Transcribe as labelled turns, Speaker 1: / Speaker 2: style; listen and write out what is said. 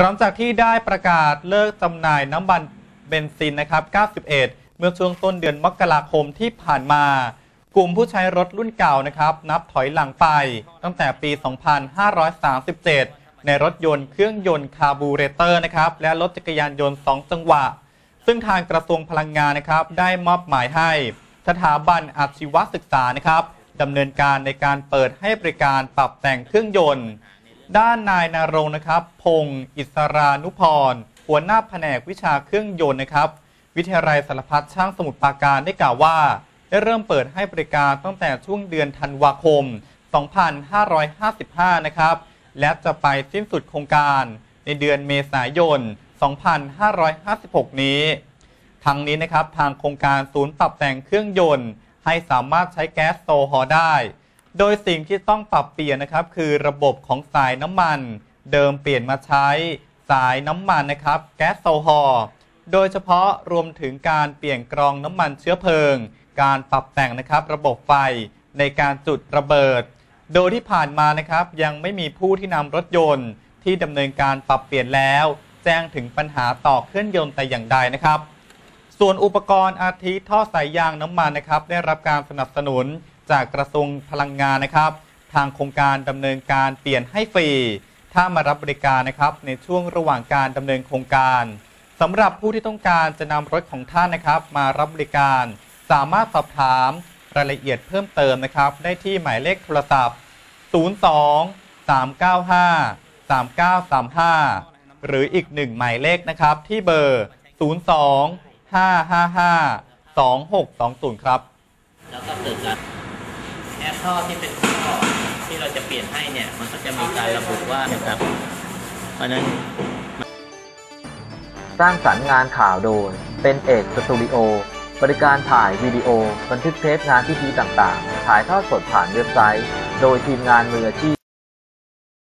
Speaker 1: หลังจากที่ได้ประกาศเลิกจำหน่ายน้ำมันเบนซินนะครับ 91 เมื่อช่วงต้นเดือนมกราคมที่ผ่านมา กลุ่มผู้ใช้รถรุ่นเก่านะครับ นับถอยหลังไป ตั้งแต่ปี 2537 ในรถยนต์เครื่องยนต์คาร์บูเรเตอร์นะครับ และรถจักรยานยนต์ 2 จังหวะ ซึ่งทางกระทรวงพลังงานนะครับ ได้มอบหมายให้ สถาบันอาชีวศึกษานะครับดำเนินการในการเปิดให้บริการปรับแต่งเครื่องยนต์ ด้านนายนารงนะครับ พงศ์อิสรานุพร หัวหน้าแผนกวิชาเครื่องยนต์นะครับ วิทยาลัยสารพัดช่างสมุทรปราการได้กล่าวว่า ได้เริ่มเปิดให้บริการตั้งแต่ช่วงเดือนธันวาคม 2555 นะครับ และจะไปสิ้นสุดโครงการในเดือนเมษายน 2556 นี้ ทั้งนี้นะครับทางโครงการศูนย์ปรับแต่งเครื่องยนต์ ให้สามารถใช้แก๊สโซฮอลได้ โดยสิ่งที่ต้องปรับเปลี่ยนนะครับ คือระบบของสายน้ำมัน เดิมเปลี่ยนมาใช้สายน้ำมันนะครับแก๊สโซฮอล์โดยเฉพาะรวมถึงการเปลี่ยนกรองน้ำมันเชื้อเพลิง การปรับแต่งนะครับ ระบบไฟในการจุดระเบิด โดยที่ผ่านมานะครับ ยังไม่มีผู้ที่นำรถยนต์ ที่ดำเนินการปรับเปลี่ยนแล้ว แจ้งถึงปัญหาต่อเครื่องยนต์แต่อย่างใดนะครับ ส่วนอุปกรณ์อาทิท่อสายยางน้ำมันนะครับ ได้รับการสนับสนุน จากกระทรวงพลังงานนะครับ ทางโครงการดำเนินการเปลี่ยนให้ฟรี ถ้ามารับบริการนะครับ ในช่วงระหว่างการดำเนินโครงการสำหรับผู้ที่ต้องการจะนำรถของท่านนะครับ มารับบริการ สามารถสอบถามรายละเอียดเพิ่มเติมนะครับ ได้ที่หมายเลขโทรศัพท์ 02 395 3935 หรืออีกหนึ่งหมายเลขนะครับ ที่เบอร์ 02 555 2620 ครับ
Speaker 2: แล้วก็เกิดการ แอร์ท่อที่เป็นท่อที่เราจะเปลี่ยนให้เนี่ย มันก็จะมีการระบุว่านะครับเพราะนั้น
Speaker 3: สร้างสรรค์งานข่าวโดย เป็นเอกสตูดิโอ บริการถ่ายวิดีโอ บันทึกเทปงานพิธีต่างๆ ถ่ายทอดสดผ่านเว็บไซต์ โดยทีมงานมืออาชีพ